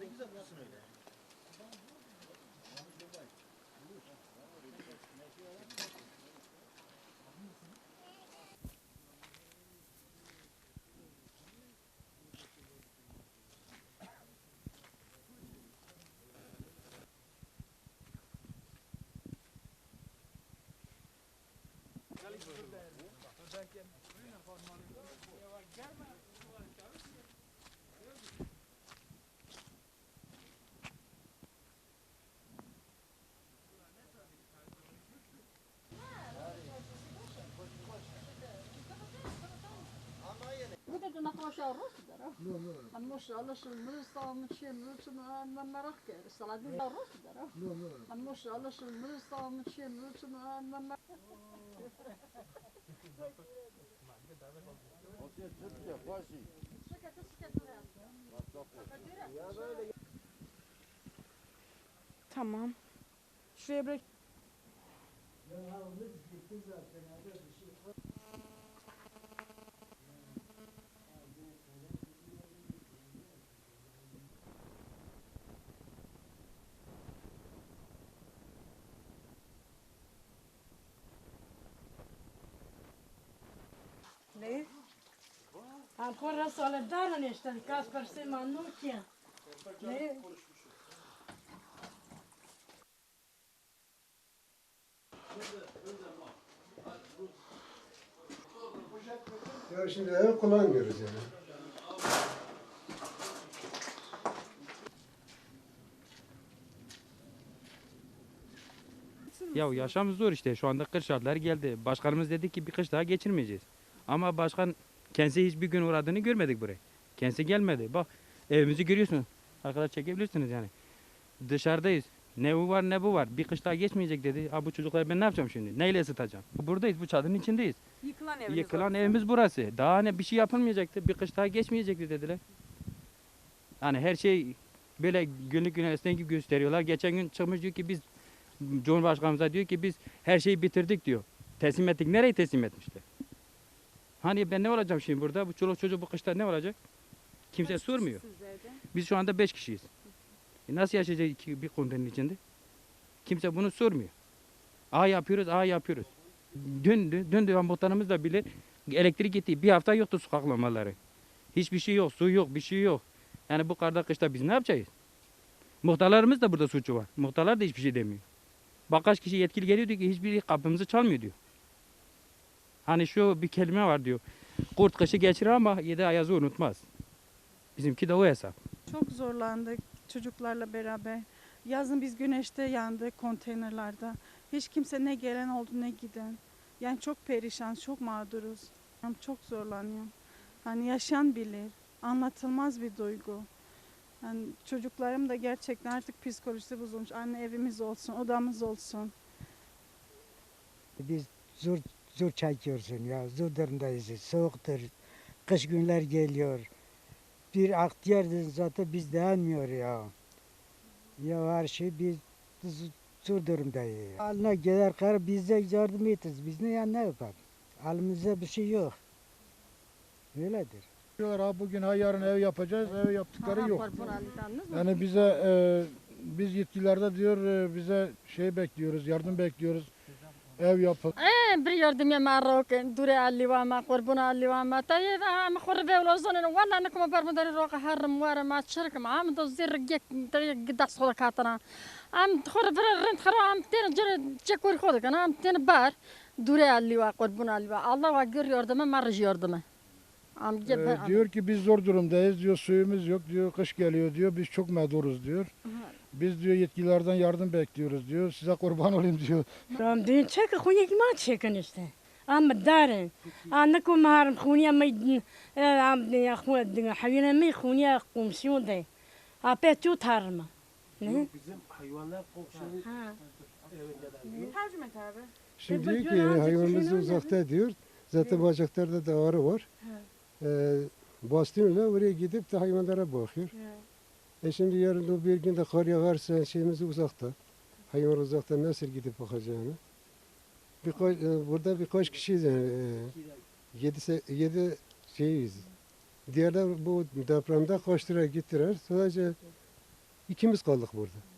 Ne güzel nasıl öyle? Thank you. Tamam. Şuraya bırak. Ne? Ancora solidarno işte. Kasper Simanukia. Ne? Ya şimdi ev kullanmıyoruz yani. Ya yaşam zor işte şu anda kış şartları geldi. Başkanımız dedi ki bir kış daha geçirmeyeceğiz. Ama başkan kendisi hiçbir gün uğradığını görmedik buraya. Kendisi gelmedi. Bak evimizi görüyorsunuz. Arkadaşlar çekebilirsiniz yani. Dışarıdayız. Ne bu var ne bu var. Bir kış daha geçmeyecek dedi. Ha bu çocukları ben ne yapacağım şimdi? Neyle ısıtacağım? Buradayız bu çadırın içindeyiz. Yıkılan eviniz Yıkılan var. evimiz burası. Daha ne bir şey yapılmayacaktı. Bir kış daha geçmeyecekti dediler. Yani her şey böyle günlük güneşten gibi gösteriyorlar. Geçen gün çıkmış diyor ki biz Cumhurbaşkanımıza diyor ki biz her şeyi bitirdik diyor. Teslim ettik. Nereye teslim etmişler? Hani ben ne olacağım şimdi burada? Bu çoluk çocuk bu kışta ne olacak? Kimse Kaç sormuyor. Biz şu anda beş kişiyiz. E nasıl yaşayacağız iki, bir konteynerin içinde? Kimse bunu sormuyor. A yapıyoruz, A yapıyoruz. Dün, dün, diyor muhtarımız da bilir. Elektrik gitti. Bir hafta yoktu sokak lambaları. Hiçbir şey yok, su yok, bir şey yok. Yani bu karda kışta biz ne yapacağız? Muhtarlarımız da burada suçu var. Muhtarlar da hiçbir şey demiyor. Bak kaç kişi yetkili geliyor diyor ki hiçbiri kapımızı çalmıyor diyor. Hani şu bir kelime var diyor. Kurt kışı geçirir ama yedi ayazı unutmaz. Bizimki de o hesap. Çok zorlandık çocuklarla beraber. Yazın biz güneşte yandık konteynerlarda. Hiç kimse ne gelen oldu ne giden. Yani çok perişan, çok mağduruz. Yani Çok zorlanıyorum. Hani yaşayan bilir. Anlatılmaz bir duygu. Yani çocuklarım da gerçekten artık psikolojisi bozulmuş. Anne evimiz olsun, odamız olsun. Biz zor zor çekiyorsun ya. Zor durumdayız. Soğuktur. Kış günler geliyor. Bir aktiyardır zaten biz dayanmıyor ya. Ya her şey biz zor durumdayız. Haline gelir kar bize yardım ederiz. Biz ne ya ne yapalım? Elimizde bir şey yok. Öyledir. Diyorlar ha bugün ha yarın ev yapacağız. Ev yaptıkları yok. Yani bize e, biz yetkililerde diyor e, bize şey bekliyoruz, yardım bekliyoruz. Ev yapın. bir yardım ya marok dure alli wa ma qurbun alli wa ma tayyib am khurbe wala zonin wala anakum bar madari roqa haram wara ma ma am do zir gek tari das khoda katana am khurbe rent khara am ten jir çekur khoda kana am ten bar. Dure alli wa qurbun alli wa Allah wa gir yardıma marj yardıma am E, gebe diyor ki biz zor durumdayız. Diyor suyumuz yok. Diyor kış geliyor. Diyor biz çok mağduruz. Diyor. Biz diyor yetkililerden yardım bekliyoruz diyor. Size kurban olayım diyor. Ram düğün çek kunya kima çekin işte. Ama darın. Anne kum haram kunya may am ya kunya hayına may kunya komisyon de. Ape tu tarma. Ne? Ha. Tercüme abi. Şimdi E, diyor bu ki diyor, hayvanımız azıcık uzakta diyor. Zaten bacaklarda da ağrı var. Ee, bastığıyla oraya gidip de hayvanlara bakıyor. E şimdi yarın bir gün de kar yağarsa şeyimiz uzakta. Hayvan uzakta nasıl gidip bakacağını. Birkaç, e, burada birkaç kişiyiz yani. E, yedi, yedi şeyiz. Diğerler bu depremde kaçtılar gittiler. Sadece ikimiz kaldık burada.